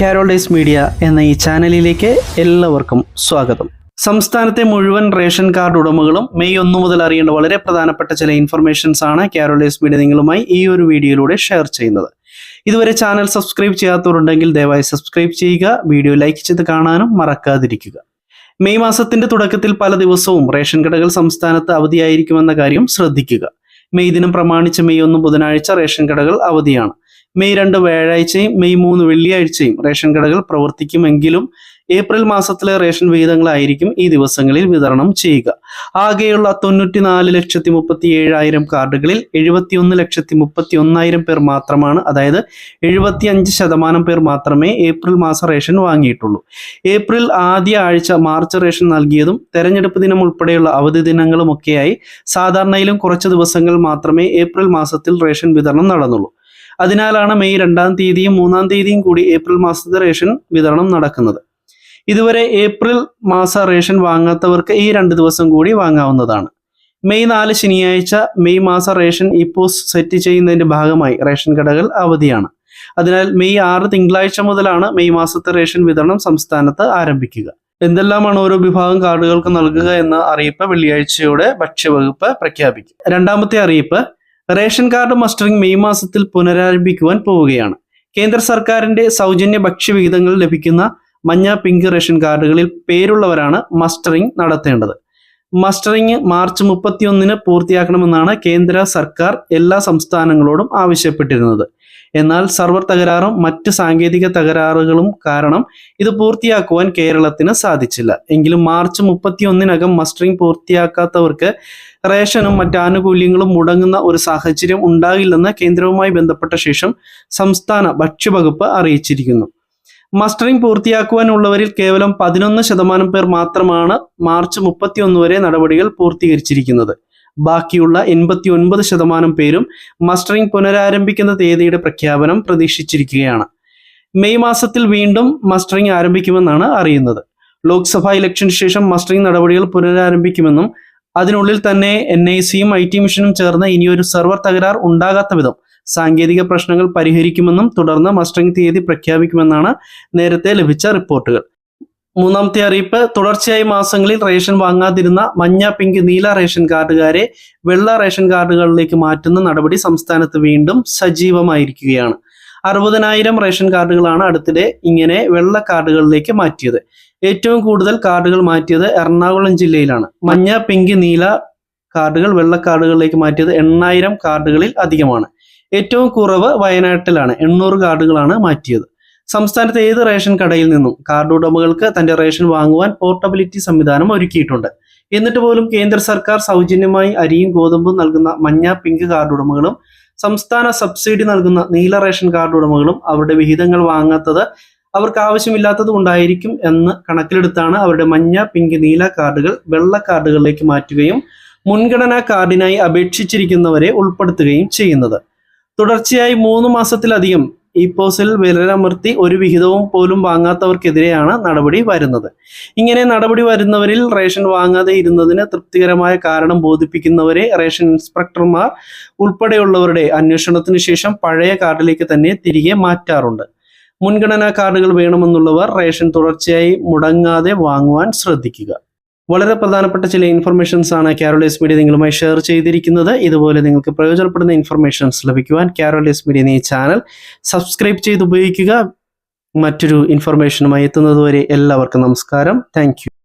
കാരോൾഡേസ് media എന്ന ഈ ചാനലിലേക്ക് എല്ലാവർക്കും സ്വാഗതം. സംസ്ഥാനത്തെ മുഴുവൻ റേഷൻ കാർഡ് ഉടമകളും മെയ് ഒന്ന് മുതൽ അറിയേണ്ട വളരെ പ്രധാനപ്പെട്ട ചില ഇൻഫർമേഷൻസ് ആണ് കാരോൾഡേസ് മീഡിയ നിങ്ങളുമായി ഈ ഒരു വീഡിയോയിലൂടെ ഷെയർ ചെയ്യുന്നത്. ഇതുവരെ ചാനൽ സബ്സ്ക്രൈബ് ചെയ്യാത്തവരുണ്ടെങ്കിൽ ദയവായി സബ്സ്ക്രൈബ് ചെയ്യുക വീഡിയോ ലൈക്ക് ചെയ്ത് കാണാനും മറക്കാതിരിക്കുക. മെയ് മാസത്തിന്റെ തുടക്കത്തിൽ പല ദിവസവും റേഷൻ കടകൾ സംസ്ഥാനത്ത് അവധിയായിരിക്കുമെന്ന കാര്യം ശ്രദ്ധിക്കുക. മെയ് ദിനം പ്രമാണിച്ച് മെയ് ഒന്ന് ബുധനാഴ്ച റേഷൻ കടകൾ അവധിയാണ്. മെയ് രണ്ട് വ്യാഴാഴ്ചയും മെയ് മൂന്ന് വെള്ളിയാഴ്ചയും റേഷൻ കടകൾ പ്രവർത്തിക്കുമെങ്കിലും ഏപ്രിൽ മാസത്തിലെ റേഷൻ വിഹിതങ്ങളായിരിക്കും ഈ ദിവസങ്ങളിൽ വിതരണം ചെയ്യുക. ആകെയുള്ള തൊണ്ണൂറ്റിനാല് ലക്ഷത്തി മുപ്പത്തി ഏഴായിരം കാർഡുകളിൽ എഴുപത്തിയൊന്ന് ലക്ഷത്തി മുപ്പത്തി ഒന്നായിരം പേർ മാത്രമാണ് അതായത് എഴുപത്തി അഞ്ച് ശതമാനം പേർ മാത്രമേ ഏപ്രിൽ മാസ റേഷൻ വാങ്ങിയിട്ടുള്ളൂ. ഏപ്രിൽ ആദ്യ ആഴ്ച മാർച്ച് റേഷൻ നൽകിയതും തെരഞ്ഞെടുപ്പ് ദിനം ഉൾപ്പെടെയുള്ള അവധി ദിനങ്ങളുമൊക്കെയായി സാധാരണയിലും കുറച്ച് ദിവസങ്ങൾ മാത്രമേ ഏപ്രിൽ മാസത്തിൽ റേഷൻ വിതരണം നടന്നുള്ളൂ. അതിനാലാണ് മെയ് രണ്ടാം തീയതിയും മൂന്നാം തീയതിയും കൂടി ഏപ്രിൽ മാസത്തെ റേഷൻ വിതരണം നടക്കുന്നത്. ഇതുവരെ ഏപ്രിൽ മാസ റേഷൻ വാങ്ങാത്തവർക്ക് ഈ രണ്ട് ദിവസം കൂടി വാങ്ങാവുന്നതാണ്. മെയ് നാല് ശനിയാഴ്ച മെയ് മാസ റേഷൻ ഇപ്പോ സെറ്റ് ചെയ്യുന്നതിന്റെ ഭാഗമായി റേഷൻ കടകൾ അവധിയാണ്. അതിനാൽ മെയ് ആറ് തിങ്കളാഴ്ച മുതലാണ് മെയ് മാസത്തെ റേഷൻ വിതരണം സംസ്ഥാനത്ത് ആരംഭിക്കുക. എന്തെല്ലാമാണ് ഓരോ വിഭാഗം കാർഡുകൾക്ക് നൽകുക എന്ന അറിയിപ്പ് വെള്ളിയാഴ്ചയോടെ ഭക്ഷ്യവകുപ്പ് പ്രഖ്യാപിക്കും. രണ്ടാമത്തെ അറിയിപ്പ് റേഷൻ കാർഡ് മസ്റ്ററിംഗ് മെയ് മാസത്തിൽ പുനരാരംഭിക്കുവാൻ പോവുകയാണ്. കേന്ദ്ര സർക്കാരിന്റെ സൗജന്യ ഭക്ഷ്യവിഹിതങ്ങൾ ലഭിക്കുന്ന മഞ്ഞ പിങ്ക് റേഷൻ കാർഡുകളിൽ പേരുള്ളവരാണ് മസ്റ്ററിംഗ് നടത്തേണ്ടത്. മസ്റ്ററിംഗ് മാർച്ച് മുപ്പത്തിയൊന്നിന് പൂർത്തിയാക്കണമെന്നാണ് കേന്ദ്ര സർക്കാർ എല്ലാ സംസ്ഥാനങ്ങളോടും ആവശ്യപ്പെട്ടിരുന്നത്. എന്നാൽ സർവർ തകരാറും മറ്റ് സാങ്കേതിക തകരാറുകളും കാരണം ഇത് പൂർത്തിയാക്കുവാൻ കേരളത്തിന് സാധിച്ചില്ല. എങ്കിലും മാർച്ച് മുപ്പത്തിയൊന്നിനകം മസ്റ്ററിംഗ് പൂർത്തിയാക്കാത്തവർക്ക് റേഷനും മറ്റ് ആനുകൂല്യങ്ങളും മുടങ്ങുന്ന ഒരു സാഹചര്യം ഉണ്ടാകില്ലെന്ന് കേന്ദ്രവുമായി ബന്ധപ്പെട്ട ശേഷം സംസ്ഥാന ഭക്ഷ്യവകുപ്പ് അറിയിച്ചിരിക്കുന്നു. മസ്റ്ററിംഗ് പൂർത്തിയാക്കുവാനുള്ളവരിൽ കേവലം പതിനൊന്ന് ശതമാനം പേർ മാത്രമാണ് മാർച്ച് മുപ്പത്തിയൊന്ന് വരെ നടപടികൾ പൂർത്തീകരിച്ചിരിക്കുന്നത്. ബാക്കിയുള്ള എൺപത്തി ഒൻപത് ശതമാനം പേരും മസ്റ്ററിംഗ് പുനരാരംഭിക്കുന്ന തീയതിയുടെ പ്രഖ്യാപനം പ്രതീക്ഷിച്ചിരിക്കുകയാണ്. മെയ് മാസത്തിൽ വീണ്ടും മസ്റ്ററിംഗ് ആരംഭിക്കുമെന്നാണ് അറിയുന്നത്. ലോക്സഭാ ഇലക്ഷന് ശേഷം മസ്റ്ററിംഗ് നടപടികൾ പുനരാരംഭിക്കുമെന്നും അതിനുള്ളിൽ തന്നെ എൻ ഐ സിയും ഐ ടി മിഷനും ചേർന്ന് ഇനിയൊരു സെർവർ തകരാർ ഉണ്ടാകാത്ത വിധം സാങ്കേതിക പ്രശ്നങ്ങൾ പരിഹരിക്കുമെന്നും തുടർന്ന് മസ്റ്ററിംഗ് തീയതി പ്രഖ്യാപിക്കുമെന്നാണ് നേരത്തെ ലഭിച്ച റിപ്പോർട്ടുകൾ. മൂന്നാമത്തെ അറിയിപ്പ്. തുടർച്ചയായി മാസങ്ങളിൽ റേഷൻ വാങ്ങാതിരുന്ന മഞ്ഞ പിങ്ക് നീല റേഷൻ കാർഡുകാരെ വെള്ള റേഷൻ കാർഡുകളിലേക്ക് മാറ്റുന്ന നടപടി സംസ്ഥാനത്ത് വീണ്ടും സജീവമായിരിക്കുകയാണ്. അറുപതിനായിരം റേഷൻ കാർഡുകളാണ് അടുത്തിടെ ഇങ്ങനെ വെള്ള കാർഡുകളിലേക്ക് മാറ്റിയത്. ഏറ്റവും കൂടുതൽ കാർഡുകൾ മാറ്റിയത് എറണാകുളം ജില്ലയിലാണ്. മഞ്ഞ പിങ്ക് നീല കാർഡുകൾ വെള്ള കാർഡുകളിലേക്ക് മാറ്റിയത് എണ്ണായിരം കാർഡുകളിൽ അധികമാണ്. ഏറ്റവും കുറവ് വയനാട്ടിലാണ്. എണ്ണൂറ് കാർഡുകളാണ് മാറ്റിയത്. സംസ്ഥാനത്തെ ഏത് റേഷൻ കടയിൽ നിന്നും കാർഡ് ഉടമകൾക്ക് തന്റെ റേഷൻ വാങ്ങുവാൻ പോർട്ടബിലിറ്റി സംവിധാനം ഒരുക്കിയിട്ടുണ്ട്. എന്നിട്ട് പോലും കേന്ദ്ര സർക്കാർ സൗജന്യമായി അരിയും ഗോതമ്പും നൽകുന്ന മഞ്ഞ പിങ്ക് കാർഡ് ഉടമകളും സംസ്ഥാന സബ്സിഡി നൽകുന്ന നീല റേഷൻ കാർഡ് ഉടമകളും അവരുടെ വിഹിതങ്ങൾ വാങ്ങാത്തത് അവർക്ക് ആവശ്യമില്ലാത്തത് കൊണ്ടായിരിക്കും എന്ന് കണക്കിലെടുത്താണ് അവരുടെ മഞ്ഞ പിങ്ക് നീല കാർഡുകൾ വെള്ള കാർഡുകളിലേക്ക് മാറ്റുകയും മുൻഗണനാ കാർഡിനായി അപേക്ഷിച്ചിരിക്കുന്നവരെ ഉൾപ്പെടുത്തുകയും ചെയ്യുന്നത്. തുടർച്ചയായി മൂന്ന് മാസത്തിലധികം ഈ പോസിൽ വിരലമർത്തി ഒരു വിഹിതവും പോലും വാങ്ങാത്തവർക്കെതിരെയാണ് നടപടി വരുന്നത്. ഇങ്ങനെ നടപടി വരുന്നവരിൽ റേഷൻ വാങ്ങാതെ ഇരുന്നതിന് തൃപ്തികരമായ കാരണം ബോധിപ്പിക്കുന്നവരെ റേഷൻ ഇൻസ്പെക്ടർമാർ ഉൾപ്പെടെയുള്ളവരുടെ അന്വേഷണത്തിന് ശേഷം പഴയ കാർഡിലേക്ക് തന്നെ തിരികെ മാറ്റാറുണ്ട്. മുൻഗണനാ കാർഡുകൾ വേണമെന്നുള്ളവർ റേഷൻ തുടർച്ചയായി മുടങ്ങാതെ വാങ്ങുവാൻ ശ്രദ്ധിക്കുക. വളരെ പ്രധാനപ്പെട്ട ചില ഇൻഫർമേഷൻസ് ആണ് കാരോളേസ് മീഡിയ നിങ്ങളുമായി ഷെയർ ചെയ്തിരിക്കുന്നത്. ഇതുപോലെ നിങ്ങൾക്ക് പ്രയോജനപ്പെടുന്ന ഇൻഫർമേഷൻസ് ലഭിക്കുവാൻ കാരോളേസ് മീഡിയ എന്ന ചാനൽ സബ്സ്ക്രൈബ് ചെയ്ത് ഉപയോഗിക്കുക മറ്റൊരു ഇൻഫർമേഷനുമായി എത്തുന്നതുവരെ എല്ലാവർക്കും നമസ്കാരം. താങ്ക്